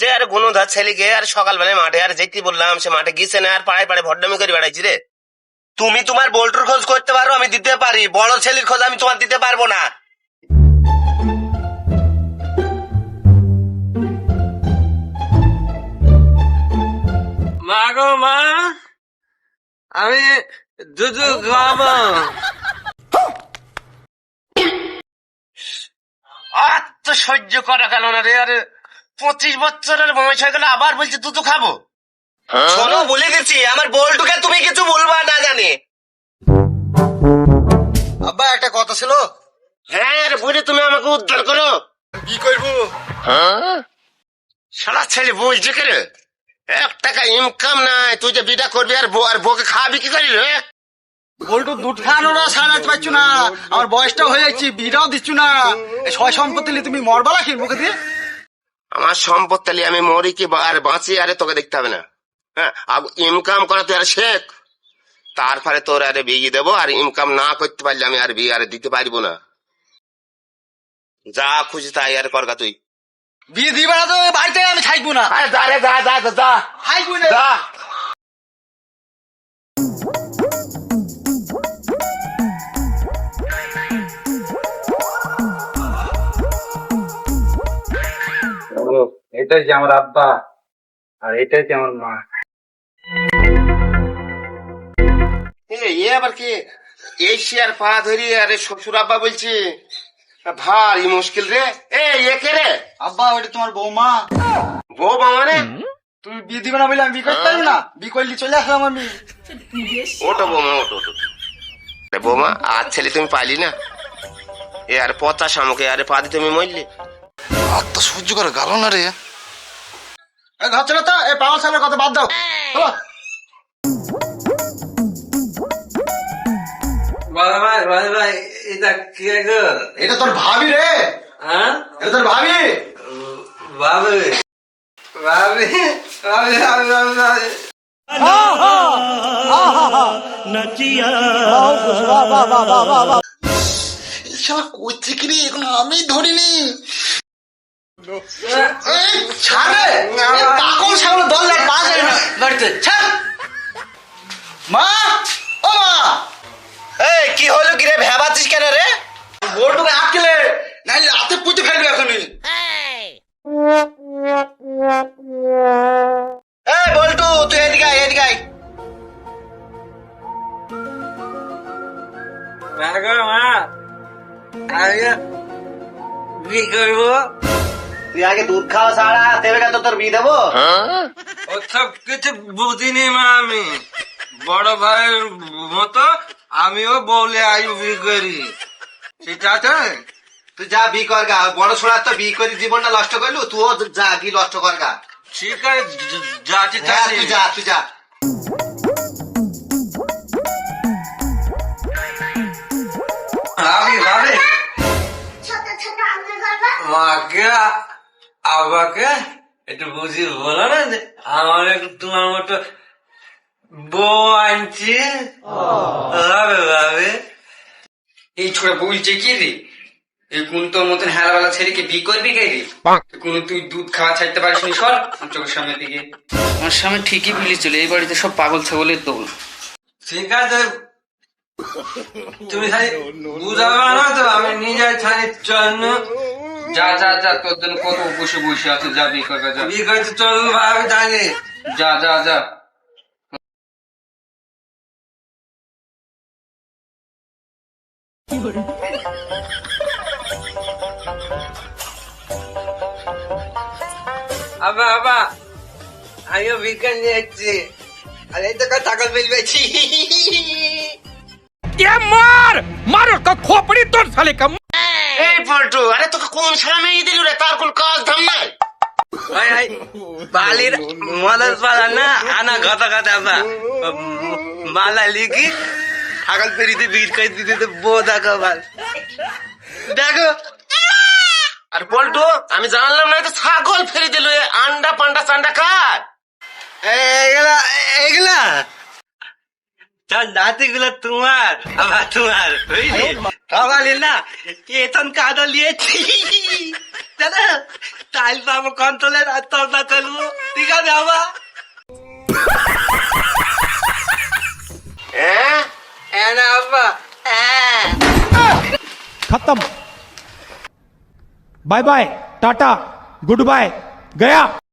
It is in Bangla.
যে আর গুণধার ছেলেকে আর সকালবেলায় মাঠে আর যেতে বললাম সে মাঠে গিয়েছে না আর পাড়ায় পাড়ে ভড্ডামি করে বেড়াইছি রে। তুমি তোমার বোল্টুর খোঁজ করতে পারো আমি দিতে পারি। বড় ছেলের খোঁজ আমি তোমার দিতে পারব না। মা গো মা আমি দুধ খাব। আর তো সহ্য করা গেল না রে আরে পঁচিশ বছরের বয়স হয়ে গেল আবার বলছি তুই তো খাব শোনো বলে দিচ্ছি আমার বলটুকে তুমি কিছু বলবা না জানে। আব্বা একটা কথা ছিল। হ্যাঁ রে বুড়ি তুমি আমাকে উদ্ধার করো। কি করব? সারা ছেলে বলছে কে রে এক টাকা ইনকাম নাই তুই যে বিটা করবি আর বউ আর বউকে খাবি কি করি রে? বল্টু দুধ খাওয়ানোরা সারাতে পারছ না। আমার বয়সটা হয়ে যাচ্ছে বিটাও দিচ্ছ না। এই সয় সম্পত্তি তুমি মরবালা কি মুখে দিয়ে? আমার সম্পদ তাহলে আমি মরি কি আর বাঁচি আরে তোকে দেখতে হবে না। হ্যাঁ ইনকাম করা তুই আর শেখ। তারপরে তোর আরে বিয়ে দেবো আর ইনকাম না করতে পারলে আমি আর বিয়ে আর দিতে পারব না। যা খুশি তাই আর করগা তুই। বিয়ে দিবে না তো বাড়িতে আমি থাকব না। আরে যা রে যা যা যা, যা। থাকব না। এটাই যে আমার আব্বা আর এটাই যে আমার মা। এ এ আবার কি? এই শিয়ার পা ধরি আরে শ্বশুর আব্বা বলছি। ভারী মুশকিল রে। এ এ কে রে? আব্বা ওটা তোমার বৌমা। বউ মানে? তুমি বিয়ে দিবে না বলে আমি বিয়ে করতে পারব না? বিয়ে করলে চলে আসলাম আমি। ওটো বৌমা ওটো ওটো বৌমা আর ছেলে তুমি পাইলি না? এ আর পচাশ আমাকে আরে পা দিয়ে তুমি মরলি। আর তো সহ্য করে গেল না রে। এ ঘর তো? এই পাওয়ার সালের কথা বাদ দাও। চলো। বড় ভাই ভাই এটা কে গো? এটা তোর ভাবি রে। হ্যাঁ? এটা তোর ভাবি। শালা রে? এখন আমি ধরিনি। মা! ও মা! এই কি হলো কি রে? ভেবাচ্ছিস কেন রে? বোর্ডটাকে আটকেলে নাইলে হাতে পুঁতে ফেলবে এখনই। এই বল্টু তুই এদিকে আয় এদিকে আয়। মা। আমি কি করব? তুই আগে দুধ খাওয়া ছাড়া দেবে কেন তোর বিয়ে দেবো? ওসব কিছু বুঝিনি মা আমি। বড় ভাইয়ের মতো আমিও বলে আয়ু বি করি। ঠিক আছে? তুই যা বি করগা বড় ছোড়া তো বি করে জীবনটা নষ্ট করলু তুইও যা গি নষ্ট করগা ঠিক আছে য- হ্যাঁ তুই যা তুই যা। ভাবি ভাবি ছোট ছোট আবাকে একটু বুঝি বলো না যে আমার একটু তোমার মতো বউ আনছি। ভাবে ভাবে এই ছোড়া বলছে কি রে? এই কোন তোর মতন হেলাবেলা ছেলেকে বি করবি কে রে? কোন তুই দুধ খাওয়া ছাড়তে পারিস নি সর আমার চোখের সামনে দিকে। আমার সামনে ঠিকই বলি চলে এই বাড়িতে সব পাগল ছাগলের দৌড় ঠিক আছে। তুমি খালি বুঝাবে না তো আমি নিজের ছাড়ির জন্য যা যা যা তোর জন্য কত বসে বসে আছে যা বি করবে যা। বিয়ে করতে চলবো ভাবে জানি যা যা যা। আবা আবা আমিও বিজ্ঞান যাচ্ছি। আর এই তো ছাগল বেলবেছি এই বল্টু আরে তোকে কোন সারা মেয়ে দিলু রে? তার কোন কাজ ধাম নাই। বালির মদত পালা না? আনা কথা বা মালা লিখি ছাগল পেরিতে বিট করে দিতে তো বোধা কবাল দেখো। আর বল্টু আমি জানলাম না তো ছাগল ফেরি দিল আন্ডা পান্ডা চান্ডা খায় এগুলা এগুলা? তার নাতিগুলো তোমার আবার তোমার বুঝলি সকালে না কেতন কাদো লিয়েছি দাদা তাই আইল পাবো কন্ট্রোলের আত্মহত্যা করবো ঠিক আছে আবার হ্যাঁ হ্যাঁ না আব্বা হ্যাঁ खत्म bye bye tata good bye गया